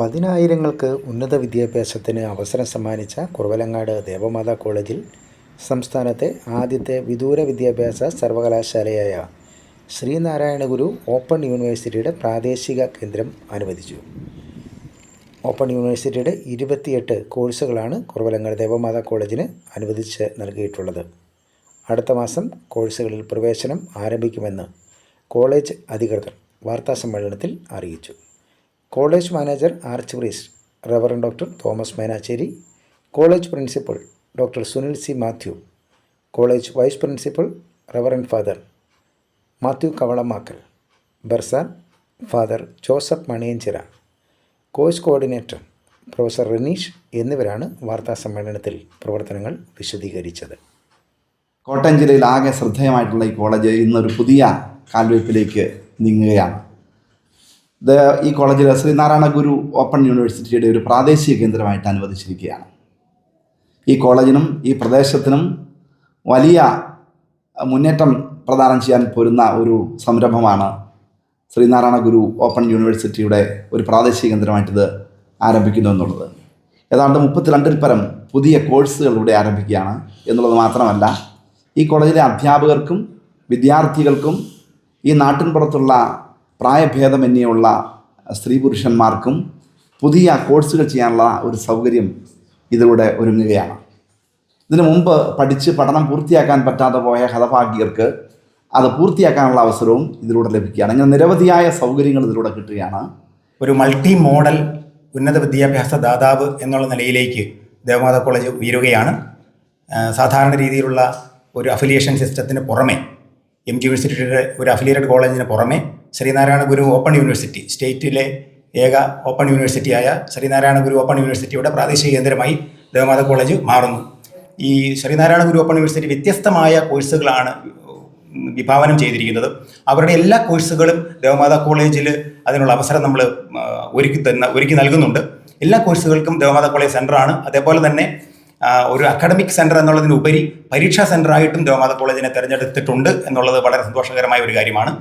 പതിനായിരങ്ങൾക്ക് ഉന്നത വിദ്യാഭ്യാസത്തിന് അവസരം സമ്മാനിച്ച കുറവലങ്ങാട് ദേവമാതാ കോളേജിൽ സംസ്ഥാനത്തെ ആദ്യത്തെ വിദൂര വിദ്യാഭ്യാസ സർവകലാശാലയായ ശ്രീനാരായണ ഗുരു ഓപ്പൺ യൂണിവേഴ്സിറ്റിയുടെ പ്രാദേശിക കേന്ദ്രം അനുവദിച്ചു. ഓപ്പൺ യൂണിവേഴ്സിറ്റിയുടെ ഇരുപത്തിയെട്ട് കോഴ്സുകളാണ് കുറവലങ്ങാട് ദേവമാതാ കോളേജിന് അനുവദിച്ച് നൽകിയിട്ടുള്ളത്. അടുത്ത മാസം കോഴ്സുകളിൽ പ്രവേശനം ആരംഭിക്കുമെന്ന് കോളേജ് അധികൃതർ വാർത്താ സമ്മേളനത്തിൽ അറിയിച്ചു. College manager archpriest reverend doctor Thomas Menachery college principal doctor Sunil C Mathew college vice principal reverend father Mathew Kavalamakkal bursar father Joseph Maniyanchira course coordinator professor Ranish എന്നിവരാണ് വാർത്താ സമ്മേളനത്തിൽ പ്രവർത്തനങ്ങൾ വിശദീകരിച്ചത്. കോട്ടയം ജില്ലയിൽ ആകെ ശ്രദ്ധേയമായിട്ടുള്ള ഈ കോളേജ് ഇന്നൊരു പുതിയ കാൽവയ്പ്പിലേക്ക് നീങ്ങുകയാണ്. ഈ കോളേജിൽ ശ്രീനാരായണ ഗുരു ഓപ്പൺ യൂണിവേഴ്സിറ്റിയുടെ ഒരു പ്രാദേശിക കേന്ദ്രമായിട്ട് അനുവദിച്ചിരിക്കുകയാണ്. ഈ കോളേജിനും ഈ പ്രദേശത്തിനും വലിയ മുന്നേറ്റം പ്രദാനം ചെയ്യാൻ പോരുന്ന ഒരു സംരംഭമാണ് ശ്രീനാരായണ ഗുരു ഓപ്പൺ യൂണിവേഴ്സിറ്റിയുടെ ഒരു പ്രാദേശിക കേന്ദ്രമായിട്ടിത് ആരംഭിക്കുന്നു എന്നുള്ളത്. ഏതാണ്ട് മുപ്പത്തിരണ്ടിൽ പരം പുതിയ കോഴ്സുകൾ ഇവിടെ ആരംഭിക്കുകയാണ് എന്നുള്ളത് മാത്രമല്ല ഈ കോളേജിലെ അധ്യാപകർക്കും വിദ്യാർത്ഥികൾക്കും ഈ നാട്ടിൻപുറത്തുള്ള പ്രായഭേദമന്യുള്ള സ്ത്രീ പുരുഷന്മാർക്കും പുതിയ കോഴ്സുകൾ ചെയ്യാനുള്ള ഒരു സൗകര്യം ഇതിലൂടെ ഒരുങ്ങുകയാണ്. ഇതിനു മുമ്പ് പഠിച്ച് പഠനം പൂർത്തിയാക്കാൻ പറ്റാതെ പോയ ഹതഭാഗ്യർക്ക് അത് പൂർത്തിയാക്കാനുള്ള അവസരവും ഇതിലൂടെ ലഭിക്കുകയാണ്. അങ്ങനെ നിരവധിയായ സൗകര്യങ്ങൾ ഇതിലൂടെ കിട്ടുകയാണ്. ഒരു മൾട്ടി മോഡൽ ഉന്നത വിദ്യാഭ്യാസ ദാതാവ് എന്നുള്ള നിലയിലേക്ക് ദേവമാതാ കോളേജ് ഉയരുകയാണ്. സാധാരണ രീതിയിലുള്ള ഒരു അഫിലിയേഷൻ സിസ്റ്റത്തിന് പുറമെ എം ജി യൂണിവേഴ്സിറ്റിയുടെ ഒരു അഫിലിയേറ്റഡ് കോളേജിന് പുറമെ ശ്രീനാരായണ ഗുരു ഓപ്പൺ യൂണിവേഴ്സിറ്റി സ്റ്റേറ്റിലെ ഏക ഓപ്പൺ യൂണിവേഴ്സിറ്റിയായ ശ്രീനാരായണ ഗുരു ഓപ്പൺ യൂണിവേഴ്സിറ്റിയുടെ പ്രാദേശിക കേന്ദ്രമായി ദേവമാത കോളേജ് മാറുന്നു. ഈ ശ്രീനാരായണ ഗുരു ഓപ്പൺ യൂണിവേഴ്സിറ്റി വ്യത്യസ്തമായ കോഴ്സുകളാണ് വിഭാവനം ചെയ്തിരിക്കുന്നത്. അവരുടെ എല്ലാ കോഴ്സുകളും ദേവമാതാ കോളേജിൽ അതിനുള്ള അവസരം നമ്മൾ ഒരുക്കി തന്ന ഒരുക്കി നൽകുന്നുണ്ട്. എല്ലാ കോഴ്സുകൾക്കും ദേവമാതാ കോളേജ് സെന്ററാണ് അതേപോലെ തന്നെ ഒരു അക്കാഡമിക് സെന്റർ എന്നുള്ളതിനുപരി പരീക്ഷാ സെന്ററായിട്ടും ദേവമാതാ കോളേജിനെ തിരഞ്ഞെടുത്തിട്ടുണ്ട് എന്നുള്ളത് വളരെ സന്തോഷകരമായ ഒരു കാര്യമാണ്.